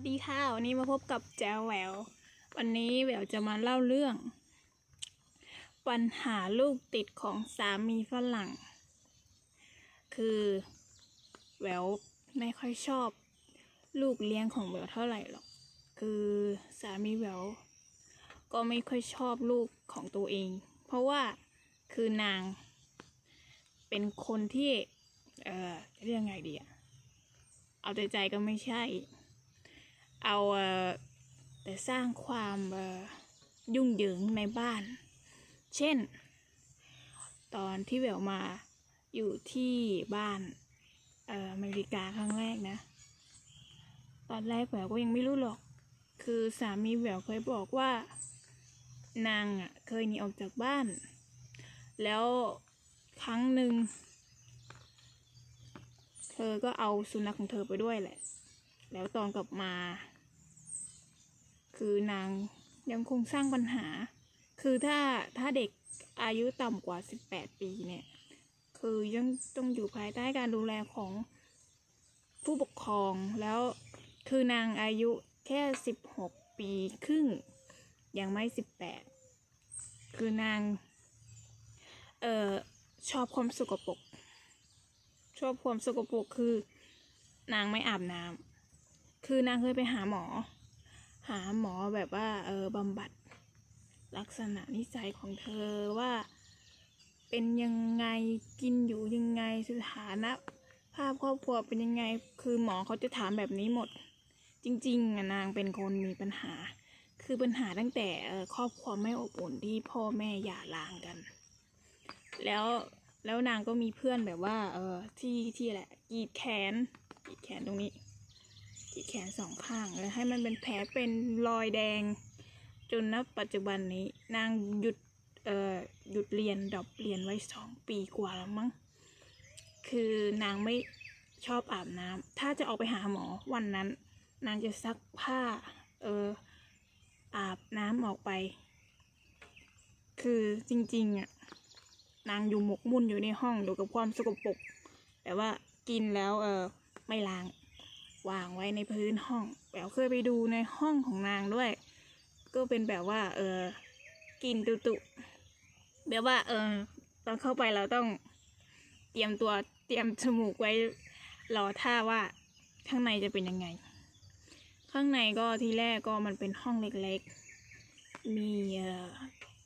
วัสดีค่ะ วันนี้มาพบกับแจวแหวว วันนี้แหววจะมาเล่าเรื่อง ปัญหาลูกติดของสามีฝรั่ง คือแหววไม่ค่อยชอบ ลูกเลี้ยงของแหววเท่าไหร่หรอก คือสามีแหววก็ไม่ค่อยชอบลูกของตัวเอง เพราะว่าคือนาง เป็นคนที่ เอ่อเรียกไงดีอะเอาใจใจก็ไม่ใช่ เอาแต่สร้างความยุ่งเหยิงในบ้าน เช่น ตอนที่แววมาอยู่ที่บ้านเอออเมริกาครั้งแรกนะ ตอนแรกแววก็ยังไม่รู้หรอก คือสามีแววเคยบอกว่า นางอะเคยหนีออกจากบ้าน แล้วครั้งหนึ่งเธอก็เอาสุนัขของเธอไปด้วยแหละ แล้วตอนกลับมา คือนางยังคงสร้างปัญหา คือถ้าถ้าเด็กอายุต่ำกว่า 18 ปีเนี่ย คือยังต้องอยู่ภายใต้การดูแลของผู้ปกครองแล้วคือนางอายุแค่ 16 ปีครึ่ง ยังไม่ 18 คือนาง เอ่อ ชอบความสกปรกชอบความสกปรกคือนางไม่อาบน้ำคือนางเคยไปหาหมอ หาหมอแบบว่าเออบำบัดลักษณะนิสัยของเธอว่าเป็นยังไงกินอยู่ยังไงสถานะ ภาพครอบครัวเป็นยังไงคือหมอเขาจะถามแบบนี้หมด จริงๆอะนางเป็นคนมีปัญหา คือปัญหาตั้งแต่ครอบครัวไม่อบอุ่นที่พ่อแม่หย่าร้างกัน แล้วแล้วนางก็มีเพื่อนแบบว่า เออที่ที่แหละกีดแขนกีดแขนตรงนี้ นสองข้างแล้วให้มันเป็นแผลเป็นรอยแดง จนณปัจจุบันนี้ นางหยุดเอ่อหยุดเรียนดรอปเรียนไว้สองปีกว่าแล้วมั้งคือนางไม่ชอบอาบน้ำถ้าจะออกไปหาหมอวันนั้น นางจะซักผ้าเอออาบน้ำออกไป คือจริงๆอะนางอยู่หมกมุ่นอยู่ในห้องอยู่กับความสกปรกแต่ว่ากินแล้วเออไม่ล้าง วางไว้ในพื้นห้องแป๋วเคยไปดูในห้องของนางด้วย ก็เป็นแบบว่า เออกินตุตุแบบว่า เออตอนเข้าไปเราต้องเตรียมตัวเตรียมจมูกไว้รอท่าว่าข้างในจะเป็นยังไง ข้างในก็ทีแรกก็มันเป็นห้องเล็กๆ มีเอ่อ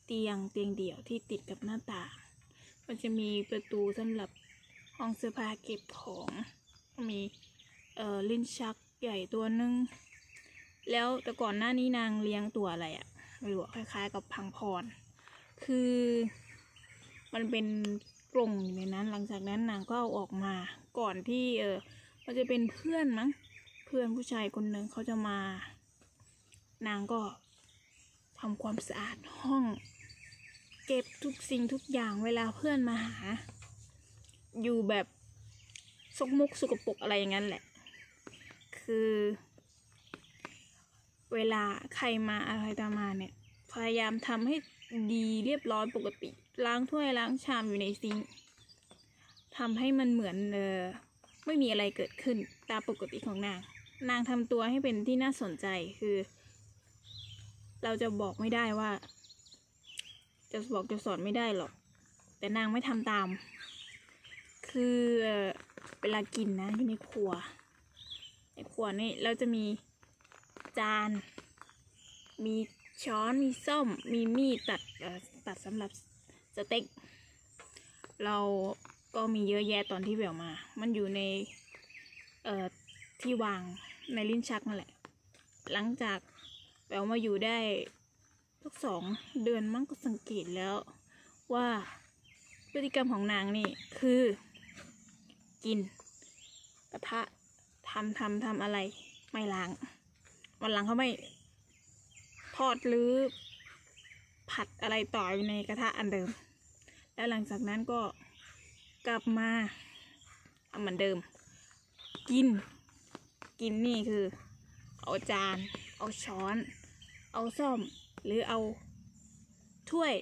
เตียงเตียงเดี่ยวที่ติดกับหน้าต่าง มันจะมีประตูสำหรับห้องเสื้อผ้าเก็บของ มี เอ่อลิ้นชักใหญ่ตัวนึง แล้วแต่ก่อนหน้านี้นางเลี้ยงตัวอะไรอะไม่รู้อคล้ายๆ กับพังพร คือมันเป็นกรงอยู่ในนั้น หลังจากนั้นนางก็เอาออกมา ก่อนที่เออมันจะเป็นเพื่อนมั้ง เพื่อนผู้ชายคนหนึ่งเขาจะมา นางก็ทำความสะอาดห้อง เก็บทุกสิ่งทุกอย่างเวลาเพื่อนมาหา อยู่แบบสกมกสกปรกอะไรอย่างนั้นแหละ คือ เวลาใครมาอะไรตามมาเนี่ย พยายามทำให้ดีเรียบร้อยปกติ ล้างถ้วยล้างชามอยู่ในซิงค์ทำให้มันเหมือนเออไม่มีอะไรเกิดขึ้นตามปกติของนาง นางทำตัวให้เป็นที่น่าสนใจคือ เราจะบอกไม่ได้ว่า จะบอกจะสอนไม่ได้หรอก แต่นางไม่ทำตาม คือเวลากินนะอยู่ในครัว ครัวนี่เราจะมีจาน มีช้อน มีส้อม มีมีดตัดเอ่อตัดสำหรับสเต็ก เราก็มีเยอะแยะตอนที่แววมา มันอยู่ในเอ่อที่วางในลิ้นชักนั่นแหละ หลังจากแววมาอยู่ได้สักสองเดือนมั้งก็สังเกตแล้วว่าพฤติกรรมของนางนี่คือ กินกระทะ ทำทำทำอะไรไม่ล้าง วันหลังเขาไม่ ทอดหรือ ผัดอะไรต่ออยู่ในกระทะอันเดิม แล้วหลังจากนั้นก็กลับมาทำเหมือนเดิม กิน กินนี่คือ เอาจาน เอาช้อน เอาซ่อม หรือเอาถ้วย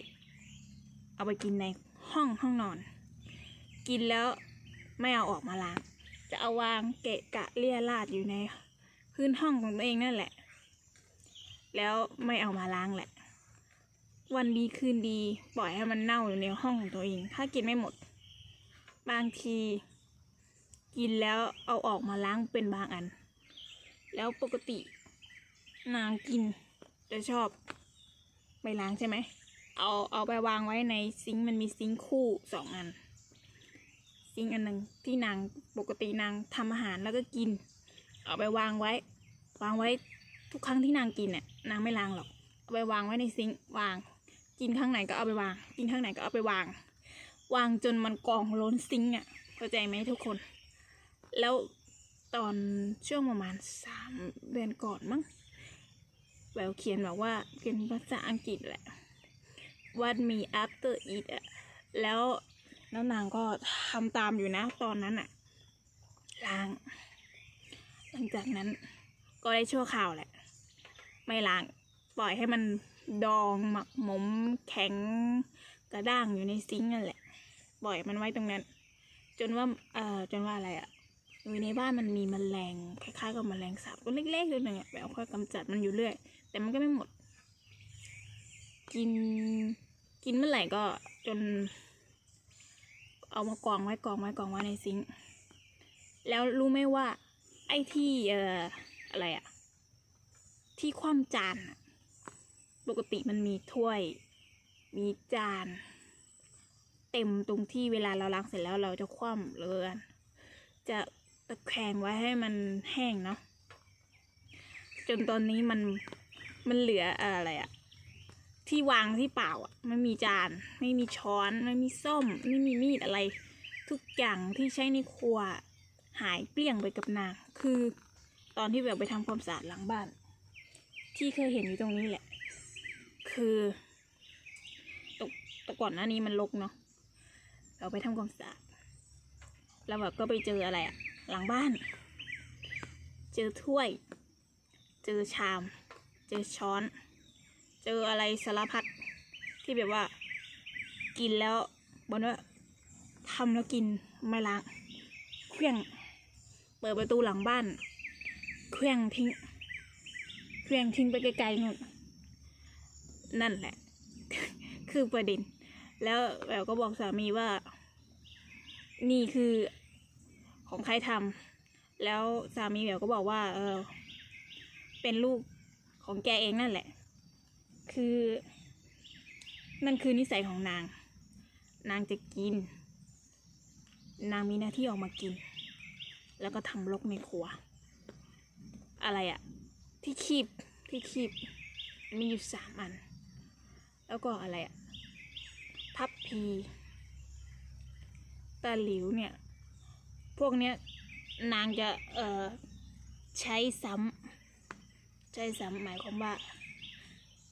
เอาไปกินในห้องห้องนอน กินแล้วไม่เอาออกมาล้าง จะเอาวางเกะกะเลี่ยราดอยู่ในพื้นห้องของตัวเองนั่นแหละ แล้วไม่เอามาล้างแหละ วันดีคืนดีปล่อยให้มันเน่าอยู่ในห้องของตัวเอง ถ้ากินไม่หมด บางที กินแล้วเอาออกมาล้างเป็นบางอัน แล้วปกติ นางกินจะชอบไปล้างใช่ไหม เอาเอาไปวางไว้ในซิงค์มันมีซิงค์คู่สองอัน ซิงอันหนึ่งที่นางปกตินางทำอาหารแล้วก็กิน เอาไปวางไว้ วางไว้ทุกครั้งที่นางกินเนี่ยนางไม่ล้างหรอกเอาไปวางไว้ในซิงวาง กินข้างไหนก็เอาไปวาง กินข้างไหนก็เอาไปวาง วางจนมันกองล้นซิงอะเข้าใจไหมทุกคน แล้วตอนช่วงประมาณสามเดือนก่อนมั้งแววเขียนบอกว่าเป็นภาษาอังกฤษแหละ what me after eat อะแล้ว แล้วนางก็ทำตามอยู่นะตอนนั้นอะล้าง หลังจากนั้นก็ได้ชั่วข่าวแหละ ไม่ล้าง ปล่อยให้มันดองหมักหมมแข็งกระด้างอยู่ในซิงค์นั่นแหละ ปล่อยมันไว้ตรงนั้น จนว่าเอ่อจนว่าอะไรอะอยู่ในบ้านมันมีแมลงคล้ายๆกับแมลงสาบตัวเล็กๆตัวหนึ่งอะแบบค่อยกำจัดมันอยู่เรื่อย แต่มันก็ไม่หมด กินกินเมื่อไหร่ก็จน เอามากองไว้กองไว้กองไว้ในซิงค์แล้วรู้ไหมว่า ไอ้ที่เอ่ออะไรอะที่คว่ำจานอะปกติมันมีถ้วย มีจาน เต็มตรงที่เวลาเราล้างเสร็จแล้วเราจะคว่ำเรือนจะตะแคงไว้ให้มันแห้งเนาะจนตอนนี้มันมันเหลืออะไรอะ ที่วางที่เปล่าอะไม่มีจาน ไม่มีช้อน ไม่มีส้ม ไม่มีมีดอะไร ทุกอย่างที่ใช้ในครัว หายเกลี้ยงไปกับนาง คือตอนที่แบบไปทำความสะอาดหลังบ้าน ที่เคยเห็นอยู่ตรงนี้แหละ คือตกแต่ก่อนหน้านี้มันรกเนาะเราไปทำความสะอาดแล้วแบบก็ไปเจออะไรอะหลังบ้าน เจอถ้วย เจอชาม เจอช้อน เจออะไรสารพัดที่แบบว่า กินแล้วบนว่าทำแล้วกินไม่ล้างเครื่องเปิดประตูหลังบ้านเครื่องทิ้งเครื่องทิ้งไปไกลๆนู่นนั่นแหละ คือประเด็น แล้วแววก็บอกสามีว่า นี่คือของใครทำแล้วสามีแววก็บอกว่า เออ เป็นลูกของแกเองนั่นแหละ คือ นั่นคือนิสัยของนาง นางจะกิน นางมีหน้าที่ออกมากิน แล้วก็ทำรกในครัว อะไรอะที่คีบที่คีบมีอยู่สามอัน แล้วก็อะไรอะทับพีตาหลิวเนี่ย พวกเนี้ยนางจะเอ่อใช้ซ้ำใช้ซ้ำหมายความว่า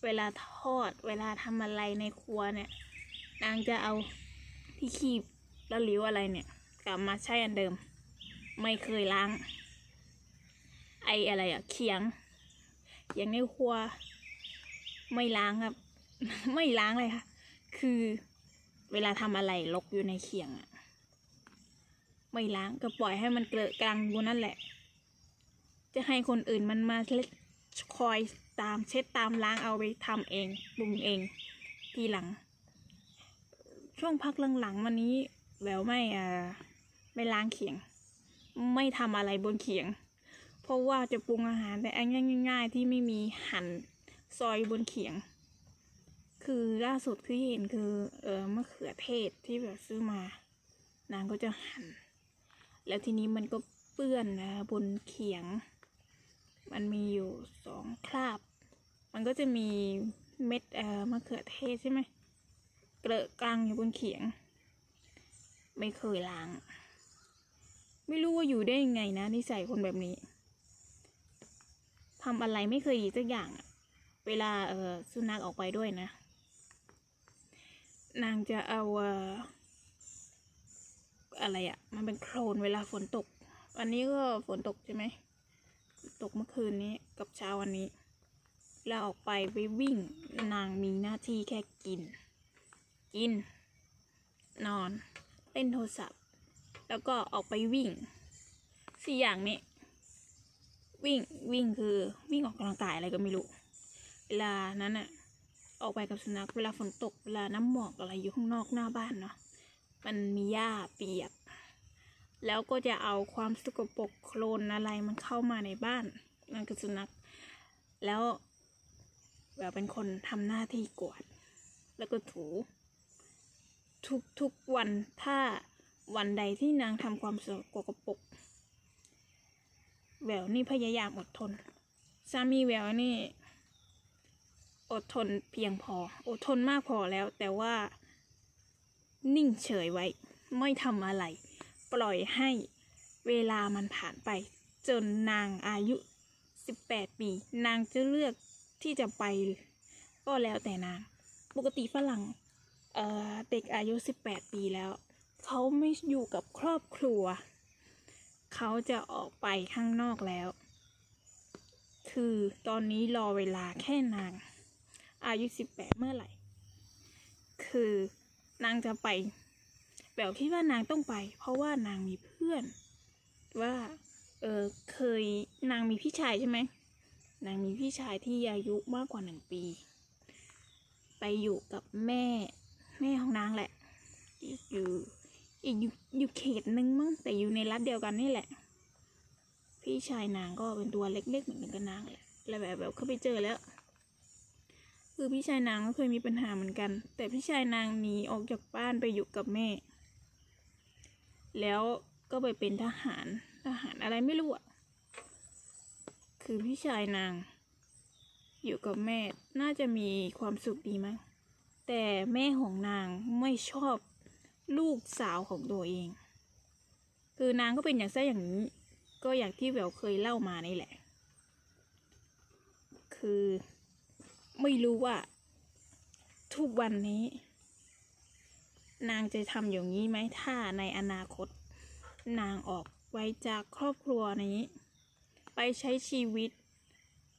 เวลาทอด เวลาทำอะไรในครัวเนี่ย นางจะเอาที่คีบแล้วหลิวอะไรเนี่ย กลับมาใช้อันเดิม ไม่เคยล้าง ไออะไรอะเขียงเขียงในครัว ไม่ล้างครับ ไม่ล้างเลยค่ะ คือเวลาทำอะไรลกอยู่ในเขียงอะไม่ล้างก็ปล่อยให้มันเกลอะกลางอยู่นั่นแหละ จะให้คนอื่นมันมาเล็ดคอย ตามเช็ดตามล้างเอาไปทำเองปรุงเอง ทีหลัง ช่วงพักหลังๆวันนี้แววไม่อ่าไม่ล้างเขียง ไม่ทำอะไรบนเขียง เพราะว่าจะปรุงอาหารแต่อันง่าย ๆ ที่ไม่มีหั่นซอยบนเขียง คือล่าสุดที่เห็นคือเออมะเขือเทศที่แบบซื้อมานางก็จะหั่น แล้วทีนี้มันก็เปื้อนนะบนเขียง มันมีอยู่สองคราบ มันก็จะมีเม็ดเอ่อมะเขือเทศใช่ไหมเกลอะกลางอยู่บนเขียง ไม่เคยล้าง ไม่รู้ว่าอยู่ได้ยังไงนะนิสัยคนแบบนี้ทำอะไรไม่เคยอีกสักอย่าง เวลาเออสุนัขออกไปด้วยนะ นางจะเอาเอ่ออะไรอะมันเป็นโคลนเวลาฝนตกวันนี้ก็ฝนตกใช่ไหม ตกเมื่อคืนนี้กับเช้าวันนี้ แล้วออกไปไปวิ่ง นางมีหน้าที่แค่กิน กิน นอน เล่นโทรศัพท์ แล้วก็ออกไปวิ่งสี่อย่างนี้ วิ่งวิ่งคือวิ่งออกกำลังกายอะไรก็ไม่รู้ เวลานั้นอะออกไปกับสุนัขเวลาฝนตก เวลาน้ำหมอกอะไรอยู่ข้างนอกหน้าบ้านเนาะมันมีหญ้าเปียก แล้วก็จะเอาความสกปรกโคลนอะไรมันเข้ามาในบ้านนั่นคือสุนัข แล้ว แบบเป็นคนทำหน้าที่กวาด แล้วก็ถู ทุกทุกวันถ้าวันใดที่นางทำความสกปรกแววนี่พยายามอดทน สามีแววนี่ อดทนเพียงพอ อดทนมากพอแล้ว แต่ว่า นิ่งเฉยไว้ ไม่ทำอะไร ปล่อยให้เวลามันผ่านไป จนนางอายุ 18 ปี นางจะเลือก ที่จะไปก็แล้วแต่นางปกติฝรั่งเอ่อเด็กอายุ 18 ปีแล้ว เขาไม่อยู่กับครอบครัว เขาจะออกไปข้างนอกแล้ว คือตอนนี้รอเวลาแค่นาง อายุ 18 เมื่อไหร่ คือนางจะไปแบบคิดว่านางต้องไป เพราะว่านางมีเพื่อน ว่า เออเคยนางมีพี่ชายใช่ไหม นางมีพี่ชายที่อายุมากกว่าหนึ่งปี ไปอยู่กับแม่ แม่ของนางแหละ อยู่อีกอยู่อยู่เขตนึงมั้งแต่อยู่ในรัฐเดียวกันนี่แหละ พี่ชายนางก็เป็นตัวเล็กๆเหมือนกับนางแหละแล้วแบบแบบเขาไปเจอแล้ว คือพี่ชายนางก็เคยมีปัญหาเหมือนกัน แต่พี่ชายนางหนีออกจากบ้านไปอยู่กับแม่ แล้วก็ไปเป็นทหารทหารอะไรไม่รู้อะ คือพี่ชายนาง อยู่กับแม่น่าจะมีความสุขดีมั้งแต่แม่ของนางไม่ชอบลูกสาวของตัวเอง คือนางก็เป็นอย่างไส้อย่างนี้ ก็อย่างที่แววเคยเล่ามานี่แหละ คือไม่รู้ว่า ทุกวันนี้ นางจะทำอย่างนี้ไหมถ้าในอนาคต นางออกไว้จากครอบครัวนี้ ไปใช้ชีวิต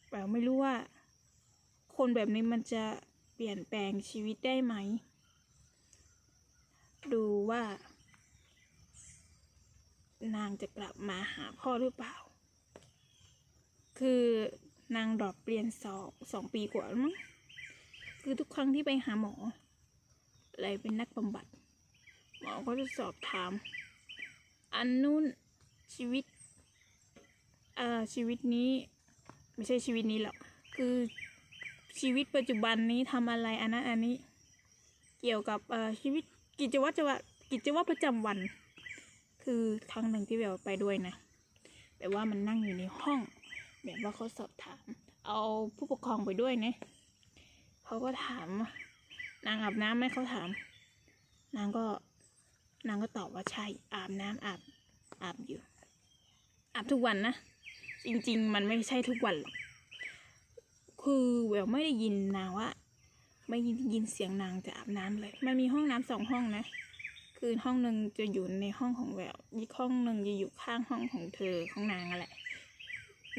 แบบไม่รู้ว่า คนแบบนี้มันจะเปลี่ยนแปลงชีวิตได้ไหม ดูว่า นางจะกลับมาหาพ่อหรือเปล่า คือนางดรอปเรียนสองสองปีกว่ามั้งคือทุกครั้งที่ไปหาหมอ อะไรเป็นนักบำบัด หมอก็จะสอบถาม อันนู้นชีวิต อ่อชีวิตนี้ไม่ใช่ชีวิตนี้หรอกคือชีวิตปัจจุบันนี้ทำอะไรอันนั้นอันนี้ เกี่ยวกับเอ่อชีวิตกิจวัตรจะกิจวัตรประจำวัน คือครั้งหนึ่งที่แบบไปด้วยนะแบบว่ามันนั่งอยู่ในห้อง แบบว่าเขาสอบถาม เอาผู้ปกครองไปด้วยนะเขาก็ถาม นางอาบน้ำไหมเขาถาม นางก็นางก็ตอบว่าใช่อาบน้ำอาบอาบอยู่อาบทุกวันนะ จริง ๆ มันไม่ใช่ทุกวันหรอกคือแววไม่ได้ยินนางว่า ไม่ยินยินเสียงนางจะอาบน้ำเลย มันมีห้องน้ำสองห้องนะ คือห้องหนึ่งจะอยู่ในห้องของแววอีกห้องหนึ่งจะอยู่ข้างห้องของเธอของนางอะแหละ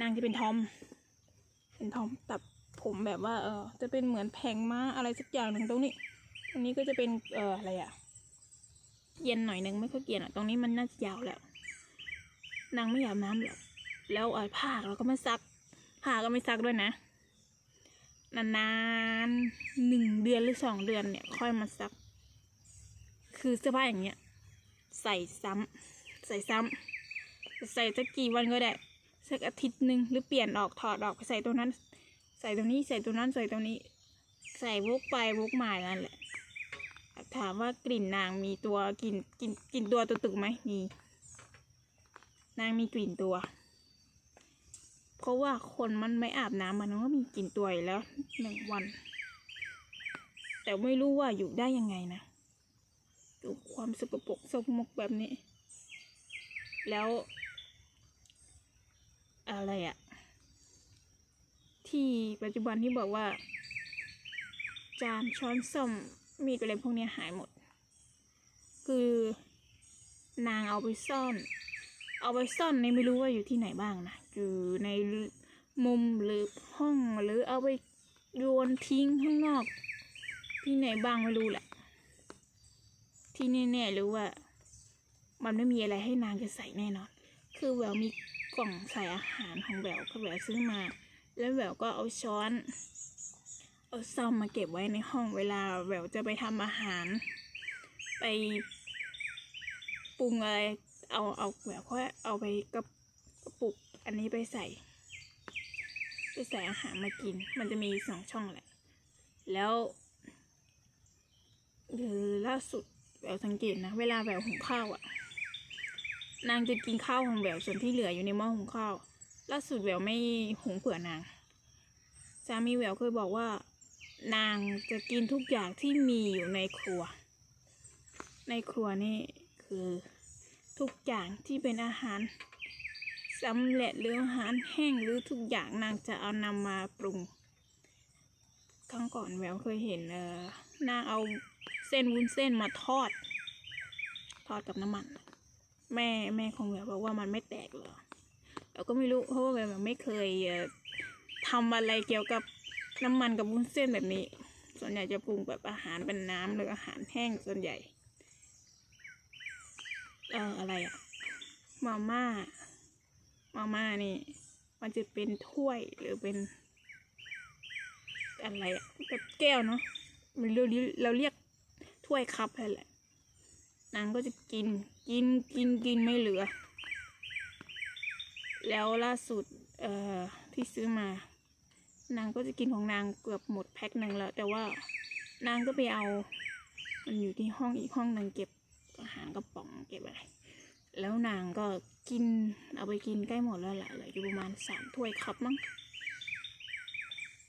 นางจะเป็นทอม เป็นทอมตัดผมแบบว่า เออ จะเป็นเหมือนแผงม้าอะไรสักอย่างหนึ่งตรงนี้ ตรงนี้ก็จะเป็น เอออะไรอะเย็นหน่อยนึงไม่ค่อยเกียนอะตรงนี้มันน่าจะยาวแล้ว นางไม่อาบน้ำหรอก แล้วเออผ้าเราก็ไม่ซัก ผ้าก็ไม่ซักด้วยนะ นานๆหนึ่งเดือนหรือสองเดือนเนี่ย ค่อยมาซัก คือเสื้อผ้าอย่างเงี้ย ใส่ซ้ำใส่ซ้ำใส่สักกี่วันก็ได้สักอาทิตย์หนึ่งหรือเปลี่ยนออกถอดออกใส่ตัวนั้น ใส่ตัวนี้ใส่ตัวนั้นใส่ตัวนี้ ใส่วกไปวกมานั่นแหละถามว่ากลิ่นนางมีตัวกลิ่นกลิ่นกลิ่นตัวตุกไหมมีนางมีกลิ่นตัว เพราะว่าคนมันไม่อาบน้ำมันก็มีกลิ่นตัวอยู่แล้วหนึ่งวัน แต่ไม่รู้ว่าอยู่ได้ยังไงนะอยู่ความสกปรกสกมกแบบนี้ แล้ว อะไรอะที่ปัจจุบันที่บอกว่า จานช้อนส้อมมีดอะไรพวกนี้หายหมด คือนางเอาไปซ่อน เอาไปซ่อนในไม่รู้ว่าอยู่ที่ไหนบ้างนะ อยู่ในมุมหรือห้องหรือเอาไปโยนทิ้งข้างนอก ที่ไหนบ้างไม่รู้แหละ ที่แน่ๆรู้ว่า มันไม่มีอะไรให้นางจะใส่แน่นอน คือแหววมีกล่องใส่อาหารของแหววคือแหววซื้อมา แล้วแหววก็เอาช้อน เอาซ่อมมาเก็บไว้ในห้องเวลาแหววจะไปทำอาหาร ไปปรุงอะไรเอาเอาแหววก็เอาไปกระ อันนี้ไปใส่ ไปใส่อาหารมากิน มันจะมีสองช่องแหละ แล้วคือล่าสุดแววสังเกตนะ เวลาแววหุงข้าวอะนางจะกินข้าวของแววส่วนที่เหลืออยู่ในหม้อหุงข้าว ล่าสุดแววไม่หุงเผื่อนางสามีแววเคยบอกว่า นางจะกินทุกอย่างที่มีอยู่ในครัว ในครัวนี่คือทุกอย่างที่เป็นอาหาร สำเร็จหรืออาหารแห้งหรือทุกอย่างนางจะเอานำมาปรุงครั้งก่อนแววเคยเห็นเออนางเอาเส้นวุ้นเส้นมาทอด ทอดกับน้ำมัน แม่แม่ของแววบอกว่ามันไม่แตกเหรอเราก็ไม่รู้เพราะว่าแววไม่เคยเอ่อทำอะไรเกี่ยวกับน้ำมันกับวุ้นเส้นแบบนี้ ส่วนใหญ่จะปรุงแบบอาหารเป็นน้ำหรืออาหารแห้งส่วนใหญ่ เอ่ออะไรอะมาม่า มาม่านี่ มันจะเป็นถ้วยหรือเป็น อะไรอะแบบแก้วเนาะมันเราเราเรียกถ้วยคัพอะไรแหละนางก็จะกินกินกินกินไม่เหลือ แล้วล่าสุด เอ่อ ที่ซื้อมา นางก็จะกินของนางเกือบหมดแพ็คหนึ่งแล้ว แต่ว่านางก็ไปเอา มันอยู่ที่ห้องอีกห้องหนึ่งเก็บอาหารกระป๋องเก็บอะไร แล้วนางก็กินเอาไปกินใกล้หมดแล้วแหละเหลืออยู่ประมาณสามถ้วยคัพมั้ง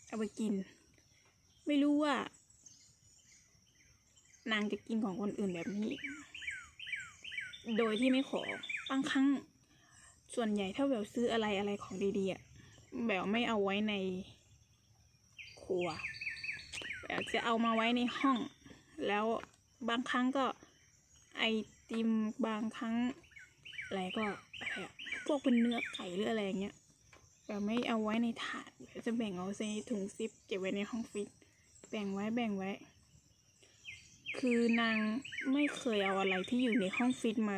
เอาไปกิน ไม่รู้ว่า นางจะกินของคนอื่นแบบนี้ โดยที่ไม่ขอบางครั้งส่วนใหญ่ถ้าแววซื้ออะไรอะไรของดีๆอะแววไม่เอาไว้ในครัวแววจะเอามาไว้ในห้อง แล้วบางครั้งก็ไอติมบางครั้ง อะไรก็อะไรอะพวกเป็นเนื้อไก่หรืออะไรอย่างเงี้ยแบบไม่เอาไว้ในถาดเดี๋ยวจะแบ่งเอาใส่ถุงซิปเก็บไว้ในห้องฟรีซแบ่งไว้แบ่งไว้ คือนางไม่เคยเอาอะไรที่อยู่ในห้องฟรีซมา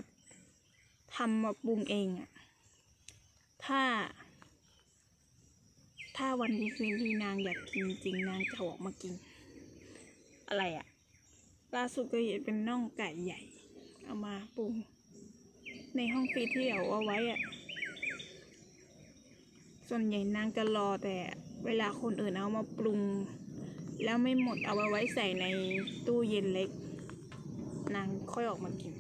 ทำมาปรุงเองอะถ้า ถ้าวันดีคืนดีนางอยากกินจริงนางจะออกมากิน อะไรอะล่าสุดก็เห็นเป็นน่องไก่ใหญ่ เอามาปรุง ในห้องฟรีที่เอาเอาไว้อะส่วนใหญ่นางจะรอแต่เวลาคนอื่นเอามาปรุง แล้วไม่หมดเอาไว้ใส่ในตู้เย็นเล็ก นางค่อยออกมากิน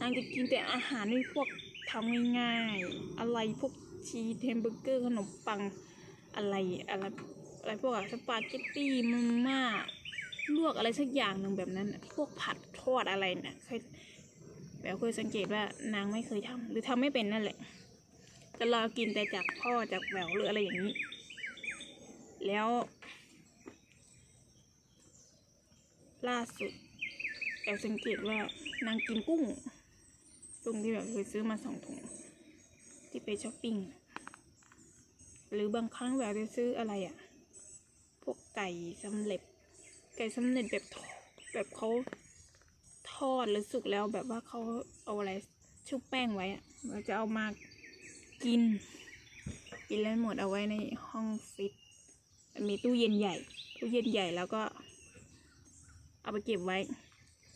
นางจะกินแต่อาหารที่พวกทำง่ายๆ อะไรพวกชีสแฮมเบอร์เกอร์ขนมปังอะไรอะไรอะไรพวกอะสปาเกตตี้มาม่าลวกอะไรสักอย่างหนึ่งแบบนั้น พวกผัดทอดอะไรเนี่ยเคย แบบเคยสังเกตว่านางไม่เคยทำหรือทำไม่เป็นนั่นแหละจะรอกินแต่จากพ่อจากแหววหรืออะไรอย่างนี้ แล้ว ล่าสุดแอบสังเกตว่านางกินกุ้งกุ้งที่แบบเคยซื้อมาสองถุงที่ไปช้อปปิ้งหรือบางครั้งแบบจะซื้ออะไรอะ่ะ พวกไก่สำเร็จ ไก่สำเร็จแบบแบบเขา ทอดหรือสุกแล้วแบบว่าเขาเอาอะไรชุบแป้งไว้เราจะเอามากินกินแล้วหมดเอาไว้ในห้องฟิตมีตู้เย็นใหญ่ ตู้เย็นใหญ่แล้วก็ เอาไปเก็บไว้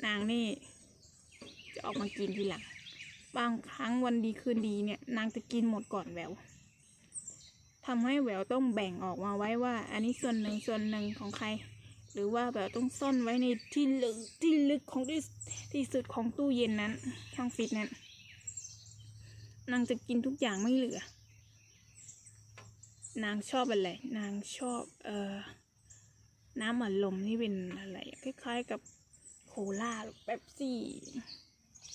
นางนี่ จะออกมากินทีหลัง บางครั้งวันดีคืนดีเนี่ย นางจะกินหมดก่อนแหววทำให้แหววต้องแบ่งออกมาไว้ว่า อันนี้ส่วนหนึ่งส่วนหนึ่งของใคร หรือว่าแบบต้องซ่อนไว้ในที่ลึกที่ลึกของที่ที่สุดของตู้เย็นนั้นช่องฟิตนั้นนางจะกินทุกอย่างไม่เหลือ นางชอบอะไร นางชอบเอ่อน้ำอัดลมที่เป็นอะไรคล้ายๆกับโคลาเป๊ปซี่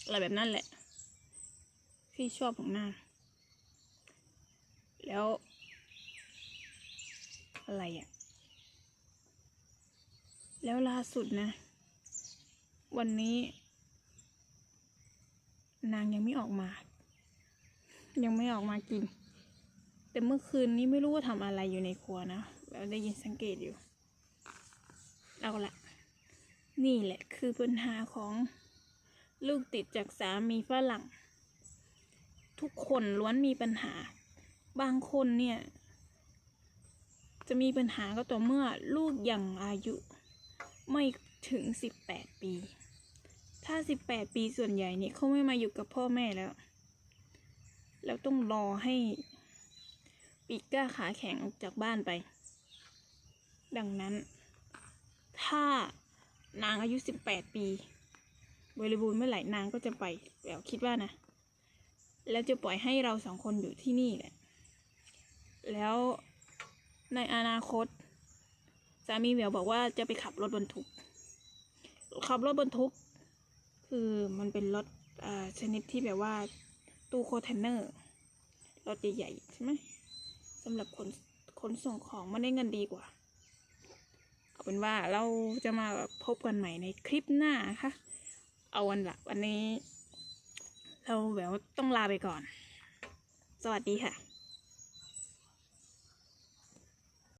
อะไรแบบนั้นแหละ ที่ชอบของนางแล้ว อะไรอะ่ะ แล้วล่าสุดนะ วันนี้ นางยังไม่ออกมา ยังไม่ออกมากิน แต่เมื่อคืนนี้ไม่รู้ว่าทำอะไรอยู่ในครัวนะเราได้ยินสังเกตอยู่ เอาละนี่แหละคือปัญหาของลูกติดจากสามีฝรั่ง ทุกคนล้วนมีปัญหา บางคนเนี่ย จะมีปัญหาก็ต่อเมื่อลูกยังอายุ ไม่ถึงสิบแปดปี ถ้าสิบแปดปีส่วนใหญ่เนี่ยเขาไม่มาอยู่กับพ่อแม่แล้ว แล้วต้องรอให้ปีกกล้าขาแข็งออกจากบ้านไป ดังนั้น ถ้านางอายุสิบแปดปี บริบูรณ์เมื่อไหร่นางก็จะไปแหววคิดว่านะ แล้วจะปล่อยให้เราสองคนอยู่ที่นี่แหละ แล้วในอนาคต สามีแหววบอกว่าจะไปขับรถบรรทุก ขับรถบรรทุก คือมันเป็นรถอ่าชนิดที่แบบว่าตู้โคเทนเนอร์รถใหญ่ๆใช่ไหมสำหรับขนขนส่งของมันได้เงินดีกว่า เอาเป็นว่าเราจะมาพบกันใหม่ในคลิปหน้านะคะเอาวันละวันนี้ เราแบบต้องลาไปก่อน สวัสดีค่ะ